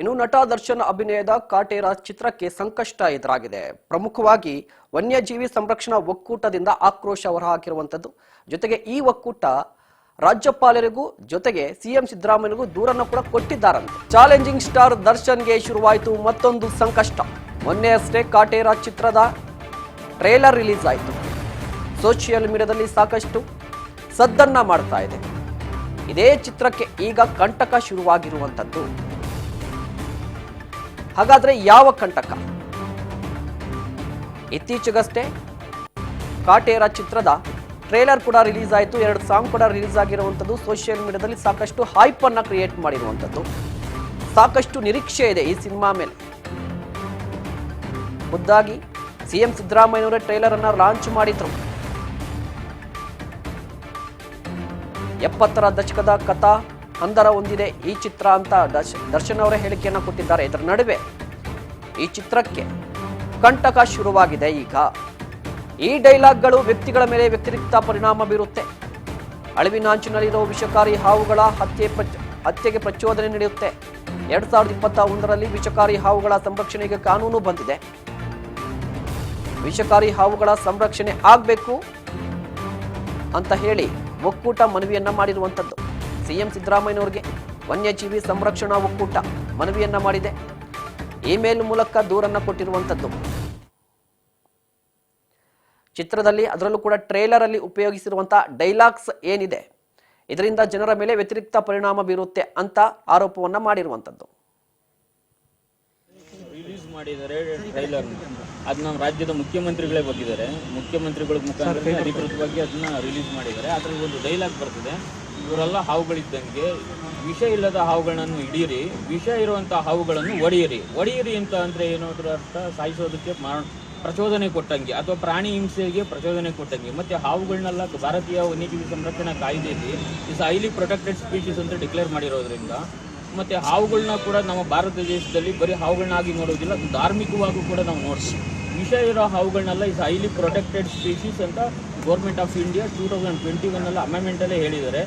ಇನ್ನು ನಟ ದರ್ಶನ್ ಅಭಿನಯದ ಕಾಟೇರ ಚಿತ್ರಕ್ಕೆ ಸಂಕಷ್ಟ ಎದುರಾಗಿದೆ. ಪ್ರಮುಖವಾಗಿ ವನ್ಯಜೀವಿ ಸಂರಕ್ಷಣಾ ಒಕ್ಕೂಟದಿಂದ ಆಕ್ರೋಶ ಹೊರಹಾಕಿರುವಂತದ್ದು ಜೊತೆಗೆ ಈ ಒಕ್ಕೂಟ ರಾಜ್ಯಪಾಲರಿಗೂ, ಜೊತೆಗೆ ಸಿಎಂ ಸಿದ್ದರಾಮಯ್ಯನಿಗೂ ದೂರನ್ನು ಕೂಡ ಕೊಟ್ಟಿದ್ದಾರಂತೆ. ಚಾಲೆಂಜಿಂಗ್ ಸ್ಟಾರ್ ದರ್ಶನ್ಗೆ ಶುರುವಾಯಿತು ಮತ್ತೊಂದು ಸಂಕಷ್ಟ. ಮೊನ್ನೆ ಅಷ್ಟೇ ಕಾಟೇರ ಚಿತ್ರದ ಟ್ರೇಲರ್ ರಿಲೀಸ್ ಆಯಿತು. ಸೋಷಿಯಲ್ ಮೀಡಿಯಾದಲ್ಲಿ ಸಾಕಷ್ಟು ಸದ್ದನ್ನ ಮಾಡ್ತಾ ಇದೆ. ಇದೇ ಚಿತ್ರಕ್ಕೆ ಈಗ ಕಂಟಕ ಶುರುವಾಗಿರುವಂಥದ್ದು. ಹಾಗಾದ್ರೆ ಯಾವ ಕಂಟಕ? ಇತ್ತೀಚೆಗಷ್ಟೇ ಕಾಟೇರ ಚಿತ್ರದ ಟ್ರೇಲರ್ ಕೂಡ ರಿಲೀಸ್ ಆಯಿತು. ಎರಡು ಸಾಂಗ್ ಕೂಡ ರಿಲೀಸ್ ಆಗಿರುವಂಥದ್ದು. ಸೋಷಿಯಲ್ ಮೀಡಿಯಾದಲ್ಲಿ ಸಾಕಷ್ಟು ಹೈಪ್ ಅನ್ನ ಕ್ರಿಯೇಟ್ ಮಾಡಿರುವಂಥದ್ದು. ಸಾಕಷ್ಟು ನಿರೀಕ್ಷೆ ಇದೆ ಈ ಸಿನಿಮಾ ಮೇಲೆ. ಖುದ್ದಾಗಿ ಸಿಎಂ ಸಿದ್ದರಾಮಯ್ಯನವರೇ ಟ್ರೈಲರ್ ಅನ್ನ ಲಾಂಚ್ ಮಾಡಿದ್ರು. ಎಪ್ಪತ್ತರ ದಶಕದ ಕಥಾ ಹಂದರ ಹೊಂದಿದೆ. ಈ ಚಿತ್ರ ಅಂತ ದರ್ಶ್- ದರ್ಶನ್ ಅವರ ಹೇಳಿಕೆಯನ್ನು ಕೊಟ್ಟಿದ್ದಾರೆ. ಇದರ ನಡುವೆ ಈ ಚಿತ್ರಕ್ಕೆ ಕಂಟಕ ಶುರುವಾಗಿದೆ ಈಗ. ಈ ಡೈಲಾಗ್ಗಳು ವ್ಯಕ್ತಿಗಳ ಮೇಲೆ ವ್ಯತಿರಿಕ್ತ ಪರಿಣಾಮ ಬೀರುತ್ತೆ. ಅಳಿವಿನಾಂಚಿನಲ್ಲಿರೋ ವಿಷಕಾರಿ ಹಾವುಗಳ ಹತ್ಯೆ ಹತ್ಯೆಗೆ ಪ್ರಚೋದನೆ ನಡೆಯುತ್ತೆ. ಎರಡ್ ಸಾವಿರದ ಇಪ್ಪತ್ತ ಒಂದರಲ್ಲಿ ವಿಷಕಾರಿ ಹಾವುಗಳ ಸಂರಕ್ಷಣೆಗೆ ಕಾನೂನು ಬಂದಿದೆ. ವಿಷಕಾರಿ ಹಾವುಗಳ ಸಂರಕ್ಷಣೆ ಆಗಬೇಕು ಅಂತ ಹೇಳಿ ಒಕ್ಕೂಟ ಮನವಿಯನ್ನ ಮಾಡಿರುವಂಥದ್ದು. ಸಿಎಂ ಸಿದ್ದರಾಮಯ್ಯನವರಿಗೆ ವನ್ಯಜೀವಿ ಸಂರಕ್ಷಣಾ ಒಕ್ಕೂಟ ಮನವಿಯನ್ನ ಮಾಡಿದೆ. ಇಮೇಲ್ ಮೂಲಕ ದೂರನ್ನ ಕೊಟ್ಟಿರುವಂಥದ್ದು ಚಿತ್ರದಲ್ಲಿ ಅದರಲ್ಲೂ ಕೂಡ ಟ್ರೇಲರ್ ಅಲ್ಲಿ ಉಪಯೋಗಿಸಿರುವಂತಹ ಡೈಲಾಗ್ಸ್ ಏನಿದೆ? ಇದರಿಂದ ಜನರ ಮೇಲೆ ವ್ಯತಿರಿಕ್ತ ಪರಿಣಾಮ ಬೀರುತ್ತೆ ಅಂತ ಆರೋಪವನ್ನ ಮಾಡಿರುವಂಥದ್ದು ಮಾಡಿದ್ದಾರೆ ಟ್ರೈಲರ್ ಅದು ನಮ್ಮ ರಾಜ್ಯದ ಮುಖ್ಯಮಂತ್ರಿಗಳೇ ಬಂದಿದ್ದಾರೆ. ಮುಖ್ಯಮಂತ್ರಿಗಳ ಮುಖಾಂತರ ಅಧಿಕೃತವಾಗಿ ಅದನ್ನ ರಿಲೀಸ್ ಮಾಡಿದ್ದಾರೆ. ಅದ್ರಲ್ಲಿ ಒಂದು ಡೈಲಾಗ್ ಬರ್ತದೆ. ಇವರೆಲ್ಲ ಹಾವುಗಳಿದ್ದಂಗೆ ವಿಷ ಇಲ್ಲದ ಹಾವುಗಳನ್ನು ಹಿಡೀರಿ, ವಿಷ ಇರುವಂಥ ಹಾವುಗಳನ್ನು ಒಡೆಯಿರಿ. ಒಡೆಯಿರಿ ಅಂತ ಅಂದರೆ ಏನು ಅದ್ರ ಅರ್ಥ? ಸಾಯಿಸೋದಕ್ಕೆ ಮಾ ಪ್ರಚೋದನೆ ಕೊಟ್ಟಂಗೆ ಅಥವಾ ಪ್ರಾಣಿ ಹಿಂಸೆಗೆ ಪ್ರಚೋದನೆ ಕೊಟ್ಟಂಗೆ. ಮತ್ತೆ ಹಾವುಗಳನ್ನೆಲ್ಲ ಭಾರತೀಯ ವನ್ಯಜೀವಿ ಸಂರಕ್ಷಣಾ ಕಾಯ್ದೆಯಲ್ಲಿ ಇಸ್ ಹೈಲಿ ಪ್ರೊಟೆಕ್ಟೆಡ್ ಸ್ಪೀಶೀಸ್ ಅಂತ ಡಿಕ್ಲೇರ್ ಮಾಡಿರೋದ್ರಿಂದ, ಮತ್ತೆ ಹಾವುಗಳನ್ನ ಕೂಡ ನಮ್ಮ ಭಾರತ ದೇಶದಲ್ಲಿ ಬರೀ ಹಾವುಗಳನ್ನಾಗಿ ನೋಡೋದಿಲ್ಲ, ಧಾರ್ಮಿಕವಾಗೂ ಕೂಡ ನಾವು ನೋಡ್ತೀವಿ. ವಿಷ ಇರೋ ಹಾವುಗಳನ್ನೆಲ್ಲ ಇಸ್ ಹೈಲಿ ಪ್ರೊಟೆಕ್ಟೆಡ್ ಸ್ಪೀಶೀಸ್ ಅಂತ government of India two thousand twenty one ಅಲ್ಲಿ ಅಮೆಂಡ್ಮೆಂಟಲ್ಲೇ ಹೇಳಿದ್ದಾರೆ.